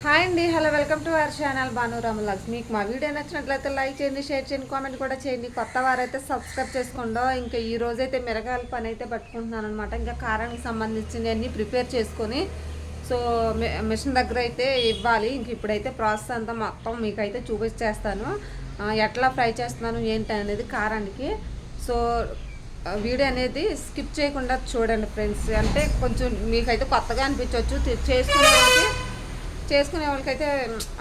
Hi అండి hello welcome to our channel Bhanurama vlogs మీకు మా వీడియో నచ్చినట్లయితే లైక్ చేయండి షేర్ చేయండి కామెంట్ కూడా చేయండి. కొత్త వారైతే సబ్స్క్రైబ్ చేసుకోండో ఇంకా ఈ రోజైతే మిరగాయల పని అయితే పట్టుకుంటున్నాను అనమాట ఇంకా కారానికి సంబంధించినవి అన్నీ ప్రిపేర్ చేసుకొని సో మిషన్ దగ్గర అయితే ఇవ్వాలి. ఇంక ఇప్పుడైతే ప్రాసెస్ అంతా మొత్తం మీకైతే చూపించేస్తాను ఎట్లా ఫ్రై చేస్తున్నాను ఏంటి అనేది కారానికి. సో వీడియో అనేది స్కిప్ చేయకుండా చూడండి ఫ్రెండ్స్. అంటే కొంచెం మీకైతే కొత్తగా అనిపించవచ్చు తి- చేసుకునే చేసుకునే వాళ్ళకైతే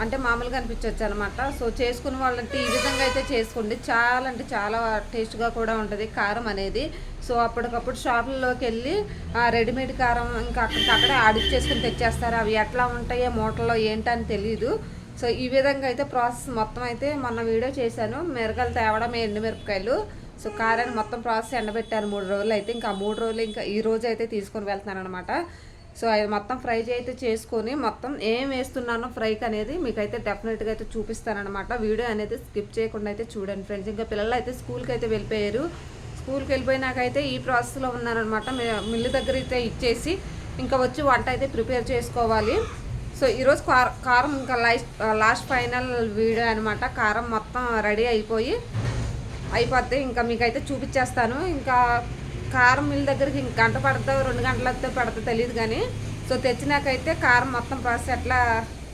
అంటే మామూలుగా అనిపించవచ్చు అనమాట సో చేసుకునే వాళ్ళంటే ఈ విధంగా అయితే చేసుకోండి. చాలా అంటే చాలా టేస్ట్గా కూడా ఉంటుంది కారం అనేది. సో అప్పటికప్పుడు షాపుల్లోకి వెళ్ళి ఆ రెడీమేడ్ కారం ఇంకా అక్కడికక్కడే ఆడిచ్చేసుకుని తెచ్చేస్తారు. అవి ఎట్లా ఉంటాయో మూటల్లో ఏంటని తెలియదు సో ఈ విధంగా అయితే ప్రాసెస్ మొత్తం అయితే మొన్న వీడియో చేశాను. మిరకాయలు తేవడం ఎండుమిరపకాయలు సో కారాన్ని మొత్తం ప్రాసెస్ ఎండబెట్టాను మూడు రోజులు అయితే. ఇంకా మూడు రోజులు ఇంకా ఈ రోజు అయితే తీసుకొని వెళ్తున్నాను అనమాట సో అది మొత్తం ఫ్రై అయితే చేసుకొని మొత్తం ఏం వేస్తున్నానో ఫ్రైకి అనేది మీకైతే డెఫినెట్గా అయితే చూపిస్తానమాట వీడియో అనేది స్కిప్ చేయకుండా అయితే చూడండి ఫ్రెండ్స్ ఇంకా పిల్లలు అయితే స్కూల్కి అయితే వెళ్ళిపోయారు. స్కూల్కి వెళ్ళిపోయినాకైతే ఈ ప్రాసెస్లో ఉన్నారనమాట మిల్లు దగ్గర అయితే ఇచ్చేసి ఇంకా వచ్చి వంట అయితే ప్రిపేర్ చేసుకోవాలి. సో ఈరోజు కారం ఇంకా లాస్ట్ లాస్ట్ ఫైనల్ వీడియో అనమాట కారం మొత్తం రెడీ అయిపోయి అయిపోతే ఇంకా మీకైతే చూపించేస్తాను ఇంకా కారం మిల్ దగ్గరికి ఇంక గంట పడుతుందో రెండు గంటలతో పడుతుందో తెలియదు కానీ సో తెచ్చినాకైతే కారం మొత్తం ప్రాసెస్ ఎట్లా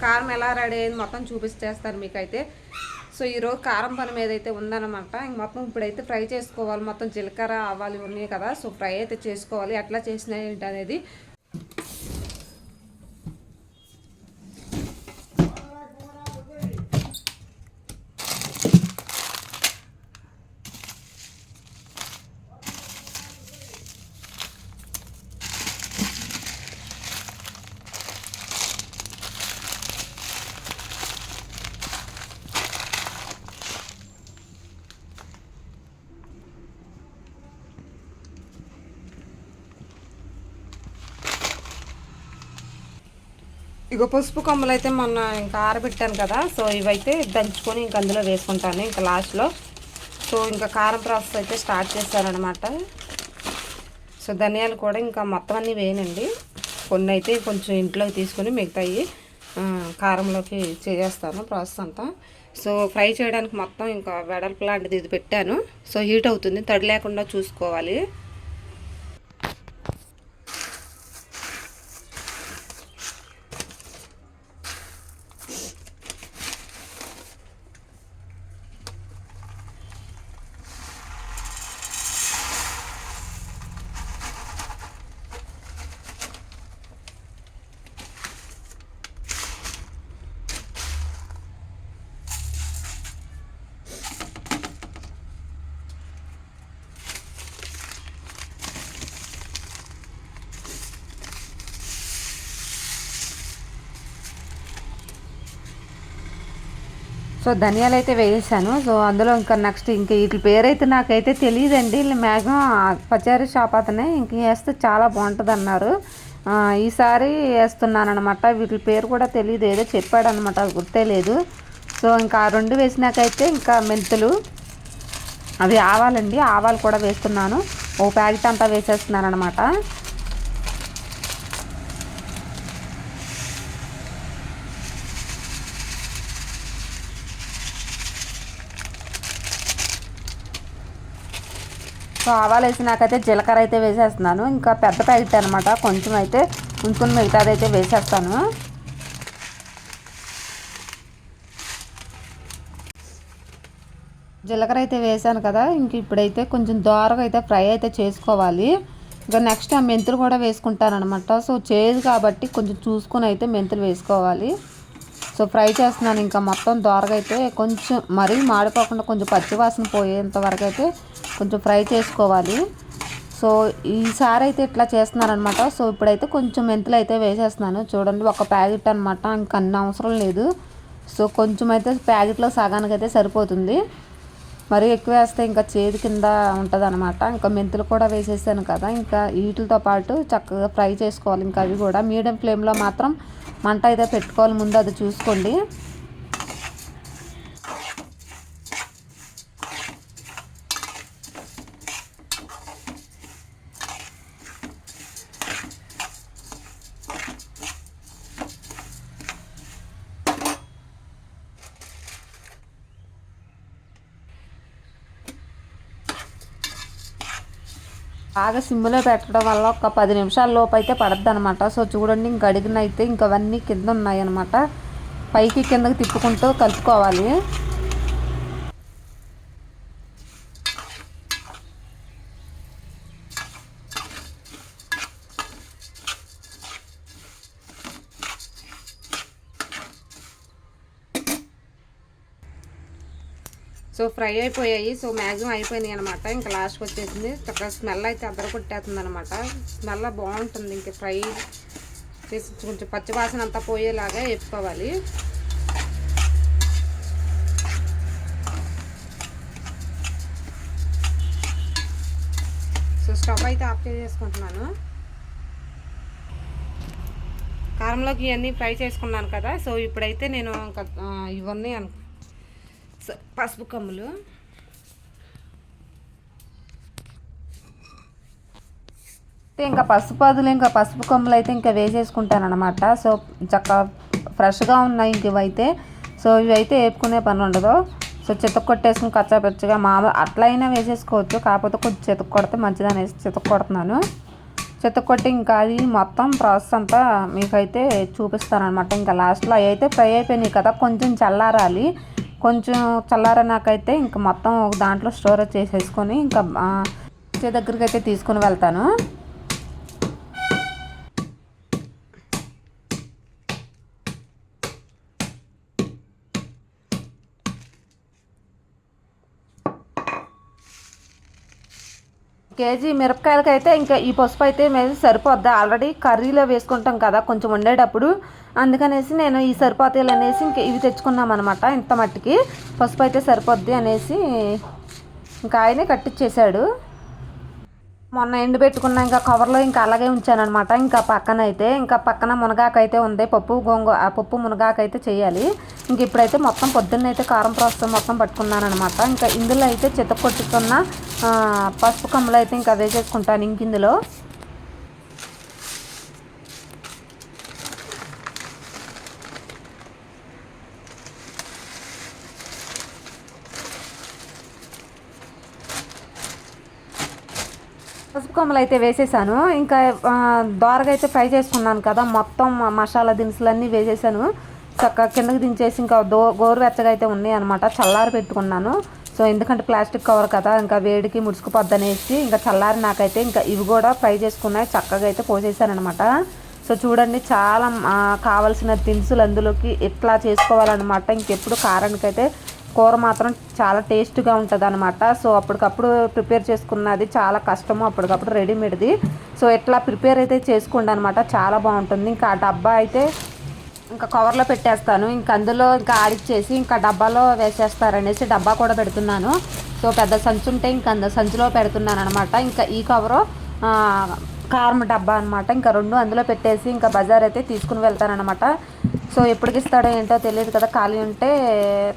కారం ఎలా రెడీ అయింది మొత్తం చూపిస్తేస్తాను మీకైతే. సో ఈరోజు కారం పని మీద అయితే ఉందన్నమాట. ఇంక మొత్తం ఇప్పుడైతే ఫ్రై చేసుకోవాలి. మొత్తం జీలకర్ర ఆవాలు ఉన్నాయి కదా సో ఫ్రై అయితే చేసుకోవాలి. ఎట్లా చేసినా ఏంటి అనేది ఇగో పసుపు కొమ్మలు అయితే మొన్న ఇంకా ఆరబెట్టాను కదా సో ఇవైతే దంచుకొని ఇంక అందులో వేసుకుంటాను ఇంకా లాస్ట్లో. సో ఇంకా కారం ప్రాసెస్ అయితే స్టార్ట్ చేశారనమాట. సో ధనియాలు కూడా ఇంకా మొత్తం అన్నీ వేయనండి. కొన్ని అయితే కొంచెం ఇంట్లోకి తీసుకొని మిగతాయి కారంలోకి చేసేస్తాను ప్రాసెస్ అంతా. సో ఫ్రై చేయడానికి మొత్తం ఇంకా వెడల్పు లాంటిది ఇది పెట్టాను. సో హీట్ అవుతుంది తడి లేకుండా చూసుకోవాలి. సో ధనియాలు అయితే వేసాను సో అందులో ఇంకా నెక్స్ట్ ఇంకా వీటి పేరైతే నాకైతే తెలియదండి. వీళ్ళు మ్యాక్సిమం పచారీ షాప్ అతనే ఇంక వేస్తే చాలా బాగుంటుంది అన్నారు ఈసారి వేస్తున్నాను అనమాట వీటి పేరు కూడా తెలియదు ఏదో చెప్పాడు అనమాట అది గుర్తే లేదు. సో ఇంకా ఆ రెండు వేసినాకైతే ఇంకా మెంతులు అవి ఆవాలండి. ఆవాలు కూడా వేస్తున్నాను. ఓ ప్యాకెట్ అంతా వేసేస్తున్నాను అనమాట సో ఆవాలు వేసినాకైతే జీలకర్ర అయితే వేసేస్తున్నాను. ఇంకా పెద్ద ప్యాకెట్ అనమాట కొంచెం అయితే ఉంచుకుని మిగతాది అయితే వేసేస్తాను. జీలకర్ర అయితే వేసాను కదా. ఇంక ఇప్పుడైతే కొంచెం దోరగా అయితే ఫ్రై అయితే చేసుకోవాలి. ఇంకా నెక్స్ట్ ఆ మెంతులు కూడా వేసుకుంటాను అనమాట సో చేదు కాబట్టి కొంచెం చూసుకొని అయితే మెంతులు వేసుకోవాలి. సో ఫ్రై చేస్తున్నాను. ఇంకా మొత్తం దోరగా అయితే కొంచెం మరీ మాడిపోకుండా కొంచెం పచ్చివాసన పోయేంత వరకు అయితే కొంచెం ఫ్రై చేసుకోవాలి. సో ఈసారి అయితే ఇట్లా చేస్తున్నారనమాట. సో ఇప్పుడైతే కొంచెం మెంతులు అయితే వేసేస్తున్నాను. చూడండి ఒక ప్యాకెట్ అనమాట. ఇంకా అన్ని అవసరం లేదు. సో కొంచెం అయితే ప్యాకెట్లో సగానికి అయితే సరిపోతుంది. మరీ ఎక్కువ వేస్తే ఇంకా చేదు కింద ఉంటుంది అనమాట ఇంకా మెంతులు కూడా వేసేసాను కదా. ఇంకా వీటితో పాటు చక్కగా ఫ్రై చేసుకోవాలి. ఇంకా అవి కూడా మీడియం ఫ్లేమ్లో మాత్రం మంట అయితే పెట్టుకోవాలి. ముందు అది చూసుకోండి. బాగా సిమ్లో పెట్టడం వల్ల ఒక పది నిమిషాల లోపు అయితే పడద్దు అనమాట సో చూడండి ఇంక అడిగిన అయితే ఇంక అవన్నీ కింద ఉన్నాయన్నమాట. పైకి కిందకి తిప్పుకుంటూ కలుపుకోవాలి. సో ఫ్రై అయిపోయాయి. సో మ్యాక్సిమం అయిపోయినాయి అనమాట ఇంకా లాస్ట్కి వచ్చేసింది. చక్కగా స్మెల్ అయితే అద్దరు కొట్టేస్తుంది అనమాట స్మెల్ బాగుంటుంది. ఇంక ఫ్రై చేసి కొంచెం పచ్చివాసన అంతా పోయేలాగా వేపుకోవాలి సో స్టవ్ అయితే ఆఫ్ చేసేసుకుంటున్నాను. కారంలోకి ఇవన్నీ ఫ్రై చేసుకున్నాను కదా. సో ఇప్పుడైతే నేను ఇంకా ఇవన్నీ అను పసుపు కమ్ములు. అయితే ఇంకా పసుపు పదులు ఇంకా పసుపు కొమ్మలు అయితే ఇంకా వేసేసుకుంటాను అనమాట సో చక్క ఫ్రెష్గా ఉన్నాయి ఇంక ఇవైతే. సో ఇవైతే వేపుకునే పని ఉండదు. సో చెతక్ కొట్టేసుకుని కచ్చాపచ్చగా మామూలు అట్లా అయినా వేసేసుకోవచ్చు. కాకపోతే కొంచెం చెతక్ కొడితే మంచిది అనేసి చెతక్ కొడుతున్నాను. చెతక్ కొట్టి ఇంకా అది మొత్తం ప్రాసెస్ అంతా మీకైతే చూపిస్తాను అనమాట ఇంకా లాస్ట్లో అవి అయితే ఫ్రై అయిపోయినాయి కదా కొంచెం చల్లారాలి. కొంచెం చల్లారనాకైతే ఇంకా మొత్తం ఒక దాంట్లో స్టోరేజ్ చేసేసుకొని ఇంకా ఆ, వచ్చే దగ్గరికి అయితే తీసుకుని వెళ్తాను. కేజీ మిరపకాయలకైతే అయితే ఇంకా ఈ పసుపు అయితే మేము సరిపోద్ది. ఆల్రెడీ కర్రీలో వేసుకుంటాం కదా కొంచెం వండేటప్పుడు అందుకనేసి నేను ఈ సరిపోతాయి అనేసి ఇంక ఇవి తెచ్చుకున్నాం అనమాట ఇంత మట్టికి. పసుపు అయితే సరిపోద్ది అనేసి ఇంకా ఆయనే కట్టించేశాడు మొన్న ఎండు పెట్టుకున్న ఇంకా కవర్లో ఇంకా అలాగే ఉంచానమాట ఇంకా పక్కన అయితే ఇంకా పక్కన మునగాకు అయితే ఉంది పప్పు గోంగూ ఆ పప్పు మునగాకు అయితే చేయాలి. ఇంక ఇప్పుడైతే మొత్తం పొద్దున్న అయితే కారం ప్రాసెస్ మొత్తం పట్టుకున్నానమాట ఇంకా ఇందులో అయితే చెత్త కొట్టుకున్న పసుపు కమ్మలు అయితే ఇంకా వేసేసుకుంటాను ఇంక ఇందులో పసుపు కొమ్మలు అయితే వేసేసాను. ఇంకా దోరగా అయితే ఫ్రై చేసుకున్నాను కదా మొత్తం మసాలా దినుసులన్నీ వేసేసాను. చక్కగా కిందకి దించేసి ఇంకా దో గోరువెచ్చగా అయితే ఉన్నాయి అనమాట చల్లారి పెట్టుకున్నాను. సో ఎందుకంటే ప్లాస్టిక్ కవర్ కదా ఇంకా వేడికి ముడుచుకుపోద్దనేసి ఇంకా చల్లారి నాకైతే ఇంకా ఇవి కూడా ఫ్రై చేసుకున్నాయి. చక్కగా అయితే పోసేసాను అనమాట సో చూడండి చాలా కావాల్సిన దినుసులు అందులోకి ఎట్లా చేసుకోవాలన్నమాట. ఇంకెప్పుడు కారానికైతే కూర మాత్రం చాలా టేస్ట్గా ఉంటుంది అనమాట సో అప్పటికప్పుడు ప్రిపేర్ చేసుకున్నది చాలా కష్టము. అప్పటికప్పుడు రెడీమేడ్ది. సో ఎట్లా ప్రిపేర్ అయితే చేసుకోండి అనమాట చాలా బాగుంటుంది. ఇంకా ఆ డబ్బా అయితే ఇంకా కవర్లో పెట్టేస్తాను. ఇంకా అందులో ఇంకా ఆడిచ్చేసి ఇంకా డబ్బాలో వేసేస్తారనేసి డబ్బా కూడా పెడుతున్నాను. సో పెద్ద సంచి ఉంటే ఇంకా అంద సంచిలో పెడుతున్నాను అనమాట ఇంకా ఈ కవరు కారం డబ్బా అనమాట ఇంకా రెండు అందులో పెట్టేసి ఇంకా బజార్ అయితే తీసుకుని వెళ్తానమాట సో ఎప్పటికి ఇస్తాడో ఏంటో తెలియదు కదా ఖాళీ ఉంటే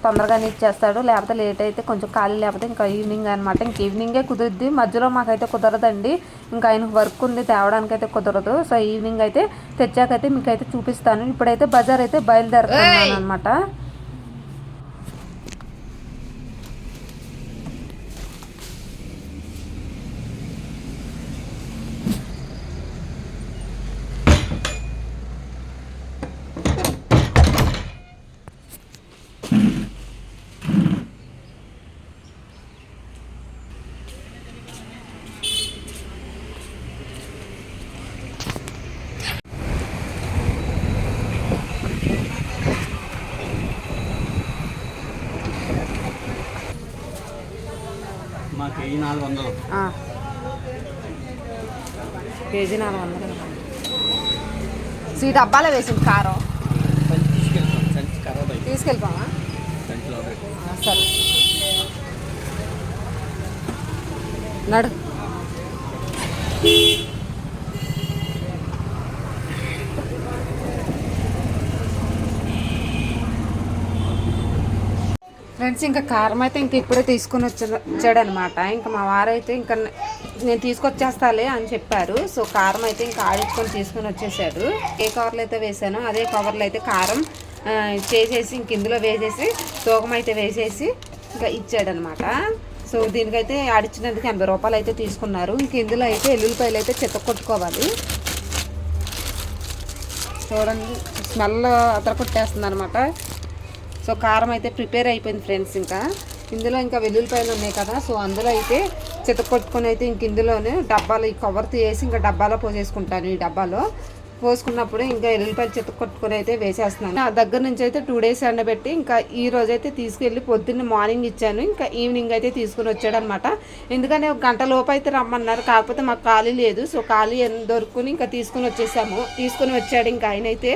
తొందరగానే ఇచ్చేస్తాడు. లేకపోతే లేట్ అయితే కొంచెం ఖాళీ లేకపోతే ఇంకా ఈవినింగ్ అనమాట ఇంక ఈవినింగే కుదురుద్ది. మధ్యలో మాకైతే కుదరదండి. ఇంకా ఆయనకు వర్క్ ఉంది తేవడానికి అయితే కుదరదు. సో ఈవినింగ్ అయితే తెచ్చాకైతే మీకు అయితే చూపిస్తాను. ఇప్పుడైతే బజార్ అయితే బయలుదేరుతున్నాను అనమాట మాకు ఈ నాలుగు వందలు. కేజీ నాలుగు వందలు. సో ఈ డబ్బాలో వేసింది కారం. సంచి తీసుకెళ్తాం సంచి ఖరాబ్ అయింది తీసుకెళ్ళిపోమా సంచిలో పెట్టి ఆ, సరే నడు ఫ్రెండ్స్ ఇంకా కారం అయితే ఇంకా ఇప్పుడే తీసుకుని వచ్చా వచ్చాడనమాట. ఇంకా మా వారైతే ఇంకా నేను తీసుకొచ్చేస్తాలే అని చెప్పారు. సో కారం అయితే ఇంకా ఆడించుకొని తీసుకొని వచ్చేసాడు. ఏ కవర్లో అయితే వేసానో అదే కవర్లో అయితే కారం చేసేసి ఇంక ఇందులో వేసేసి తూకం అయితే వేసేసి ఇంకా ఇచ్చాడనమాట. సో దీనికైతే ఆడిచ్చినందుకు ఎనభై రూపాయలు అయితే తీసుకున్నారు. ఇంక ఇందులో అయితే ఎల్లుల్లిపాయలు అయితే చెత్త కొట్టుకోవాలి. చూడండి స్మెల్ అతర కొట్టేస్తుంది అనమాట సో కారం అయితే ప్రిపేర్ అయిపోయింది ఫ్రెండ్స్ ఇంకా. ఇందులో ఇంకా వెల్లుల్లిపాయలు ఉన్నాయి కదా సో అందులో అయితే చెత్త కొట్టుకొని అయితే ఇంక ఇందులోనే డబ్బాలు ఈ కవర్ తీసి ఇంకా డబ్బాలో పోసేసుకుంటాను ఈ డబ్బాలో. పోసుకున్నప్పుడు ఇంకా ఎల్లుల్లిపాయలు చెత్త కొట్టుకొని అయితే వేసేస్తున్నాను. ఆ దగ్గర నుంచి అయితే టూ డేస్ ఎండబెట్టి ఇంకా ఈ రోజు అయితే తీసుకెళ్ళి పొద్దున్న మార్నింగ్ ఇచ్చాను. ఇంకా ఈవినింగ్ అయితే తీసుకుని వచ్చాడు అనమాట ఎందుకంటే ఒక గంట లోపు అయితే రమ్మన్నారు. కాకపోతే మాకు ఖాళీ లేదు. సో ఖాళీ దొరుకుని ఇంకా తీసుకుని వచ్చేసాము. తీసుకుని వచ్చాడు ఇంకా ఆయన అయితే.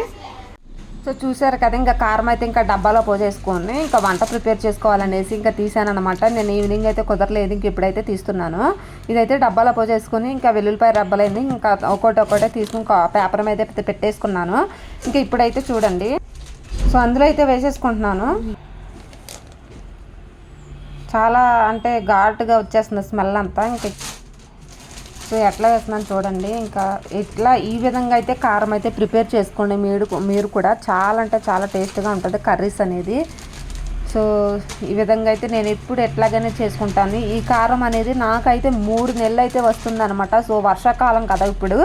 సో చూసారు కదా ఇంకా కారం అయితే ఇంకా డబ్బాలో పోసేసుకొని ఇంకా వంట ప్రిపేర్ చేసుకోవాలనేసి ఇంకా తీసాను అనమాట నేను ఈవినింగ్ అయితే కుదరలేదు ఇంక ఇప్పుడైతే తీస్తున్నాను. ఇదైతే డబ్బాలో పోసేసుకొని ఇంకా వెల్లుల్లిపాయ రబ్బలైంది ఇంకా ఒకటి ఒకటే తీసుకుని కా- పేపర్ మీద అయితే పెట్టేసుకున్నాను. ఇంకా ఇప్పుడైతే చూడండి. సో అందులో అయితే వేసేసుకుంటున్నాను. చాలా అంటే ఘాటుగా వచ్చేస్తుంది స్మెల్ అంతా. ఇంకా సో ఎట్లా వేస్తున్నాను చూడండి. ఇంకా ఇట్లా ఈ విధంగా అయితే కారం అయితే ప్రిపేర్ చేసుకోండి. మీరు మీరు కూడా చాలా అంటే చాలా టేస్ట్గా ఉంటుంది కర్రీస్ అనేది. సో ఈ విధంగా అయితే నేను ఎప్పుడు ఎట్లాగైనా చేసుకుంటాను. ఈ కారం అనేది నాకైతే మూడు నెలలు అయితే వస్తుందనమాట సో వర్షాకాలం కదా ఇప్పుడు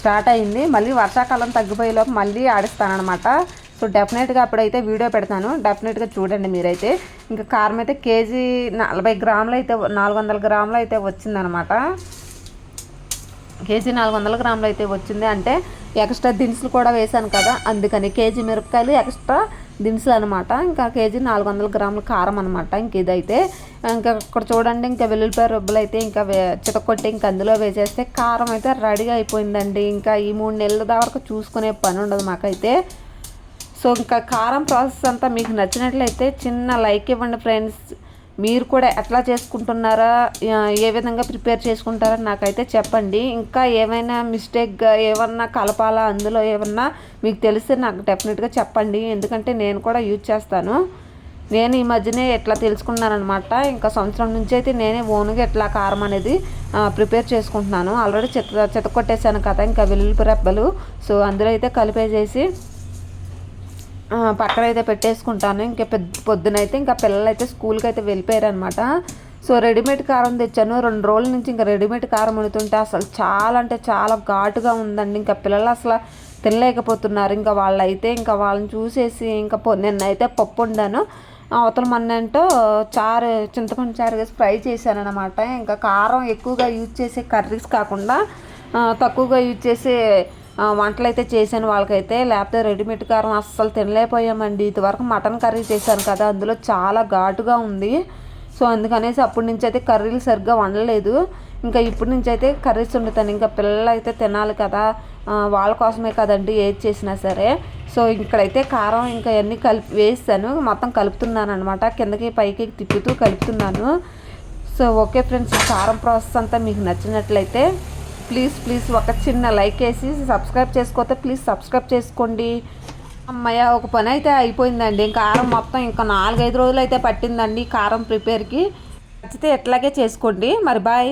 స్టార్ట్ అయింది. మళ్ళీ వర్షాకాలం తగ్గిపోయేలోపు మళ్ళీ ఆడిస్తానమాట సో డెఫినెట్గా అప్పుడైతే వీడియో పెడతాను. డెఫినెట్గా చూడండి మీరైతే. ఇంకా కారం అయితే కేజీ నలభై గ్రాములు అయితే నాలుగు వందల గ్రాములు అయితే వచ్చిందనమాట కేజీ నాలుగు వందల గ్రాములు అయితే వచ్చింది. అంటే ఎక్స్ట్రా దినుసులు కూడా వేసాను కదా అందుకని కేజీ మిరపకాయలు ఎక్స్ట్రా దినుసులు అనమాట ఇంకా కేజీ నాలుగు వందల గ్రాముల కారం అనమాట ఇంక ఇదైతే ఇంకా ఇక్కడ చూడండి ఇంకా వెల్లుల్లిపాయ రుబ్బలు అయితే ఇంకా వే చితకొట్టి ఇంకా అందులో వేసేస్తే కారం అయితే రెడీగా అయిపోయిందండి. ఇంకా ఈ మూడు నెలల దాకా చూసుకునే పని ఉండదు మాకైతే. సో ఇంకా కారం ప్రాసెస్ అంతా మీకు నచ్చినట్లయితే చిన్న లైక్ ఇవ్వండి ఫ్రెండ్స్. మీరు కూడా ఎట్లా చేసుకుంటున్నారా? ఏ విధంగా ప్రిపేర్ చేసుకుంటారా నాకైతే చెప్పండి. ఇంకా ఏమైనా మిస్టేక్గా ఏమన్నా కలపాలా అందులో ఏమన్నా? మీకు తెలిస్తే నాకు డెఫినెట్గా చెప్పండి. ఎందుకంటే నేను కూడా యూజ్ చేస్తాను. నేను ఈ మధ్యనే ఎట్లా తెలుసుకున్నానమాట ఇంకా సంవత్సరం నుంచి అయితే నేనే ఓన్గా ఎట్లా కారం అనేది ప్రిపేర్ చేసుకుంటున్నాను. ఆల్రెడీ చెత్త చెత్త కొట్టేశాను కదా ఇంకా వెల్లుల్లి రెబ్బలు. సో అందులో అయితే కలిపేసేసి పక్కన అయితే పెట్టేసుకుంటాను. ఇంకా పెద్ద పొద్దునైతే ఇంకా పిల్లలు అయితే స్కూల్కి అయితే వెళ్ళిపోయారు అనమాట సో రెడీమేడ్ కారం తెచ్చాను. రెండు రోజుల నుంచి ఇంకా రెడీమేడ్ కారం వండుతుంటే అసలు చాలా అంటే చాలా ఘాటుగా ఉందండి. ఇంకా పిల్లలు అసలు తినలేకపోతున్నారు. ఇంకా వాళ్ళైతే ఇంకా వాళ్ళని చూసేసి ఇంకా పొ నిన్నైతే పప్పు వండాను. అవతల మన్నంటో చారు చింతపండు చారు వేసి ఫ్రై చేశాను అనమాట ఇంకా కారం ఎక్కువగా యూజ్ చేసే కర్రీస్ కాకుండా తక్కువగా యూజ్ చేసే వంటలు అయితే చేశాను. వాళ్ళకైతే లేకపోతే రెడీమేడ్ కారం అస్సలు తినలేకపోయామండి. ఇదివరకు మటన్ కర్రీ చేశాను కదా అందులో చాలా ఘాటుగా ఉంది. సో అందుకనేసి అప్పటి నుంచి అయితే కర్రీలు సరిగ్గా వండలేదు. ఇంకా ఇప్పటి నుంచి అయితే కర్రీస్ వండుతాను. ఇంకా పిల్లలు అయితే తినాలి కదా వాళ్ళ కోసమే కదండి ఏది చేసినా సరే. సో ఇక్కడైతే కారం ఇంకా అన్నీ కలిపి వేస్తాను. మొత్తం కలుపుతున్నాను అనమాట కిందకి పైకి తిప్పుతూ కలుపుతున్నాను. సో ఓకే ఫ్రెండ్స్ కారం ప్రాసెస్ అంతా మీకు నచ్చినట్లయితే ప్లీజ్ ప్లీజ్ ఒక చిన్న లైక్ వేసి సబ్స్క్రైబ్ చేసుకోతే ప్లీజ్ సబ్స్క్రైబ్ చేసుకోండి. అమ్మయ్య ఒక పని అయితే అయిపోయిందండి. కారం మొత్తం ఇంకా నాలుగైదు రోజులు అయితే పట్టిందండి కారం ప్రిపేర్కి నచ్చితే ఎట్లాగే చేసుకోండి. మరి బాయ్